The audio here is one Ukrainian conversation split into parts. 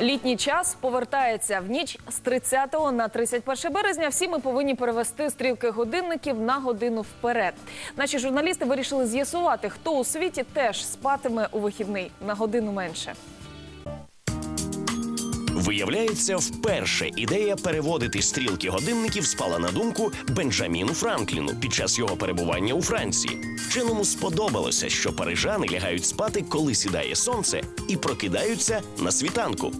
Літній час повертається в ніч з 30 на 31 березня. Всі ми повинні перевести стрілки годинників на годину вперед. Наші журналісти вирішили з'ясувати, хто у світі теж спатиме у вихідний на годину менше. Виявляється, вперше ідея переводити стрілки годинників спала на думку Бенджаміну Франкліну під час його перебування у Франції. Вченому сподобалося, що парижани лягають спати, коли сідає сонце, і прокидаються на світанку.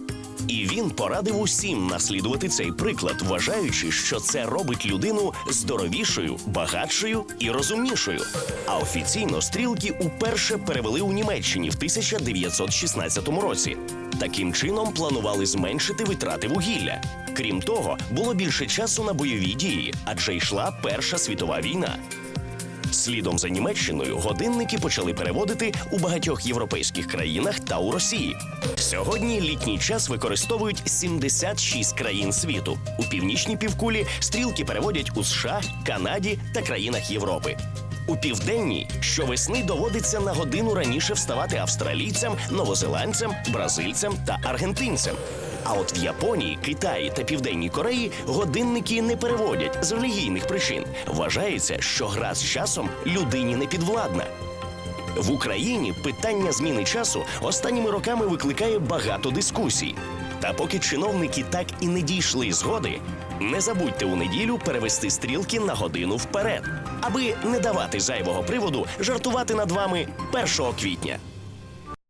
І він порадив усім наслідувати цей приклад, вважаючи, що це робить людину здоровішою, багатшою і розумнішою. А офіційно стрілки уперше перевели у Німеччині в 1916 році. Таким чином планували зменшити витрати вугілля. Крім того, було більше часу на бойові дії, адже йшла Перша світова війна. Слідом за Німеччиною годинники почали переводити у багатьох європейських країнах та у Росії. Сьогодні літній час використовують 76 країн світу. У північній півкулі стрілки переводять у США, Канаді та країнах Європи. У південній щовесни доводиться на годину раніше вставати австралійцям, новозеландцям, бразильцям та аргентинцям. А от в Японії, Китаї та Південній Кореї годинники не переводять з релігійних причин. Вважається, що гра з часом людині не підвладна. В Україні питання зміни часу останніми роками викликає багато дискусій. Та поки чиновники так і не дійшли згоди, не забудьте у неділю перевести стрілки на годину вперед, аби не давати зайвого приводу жартувати над вами 1 квітня.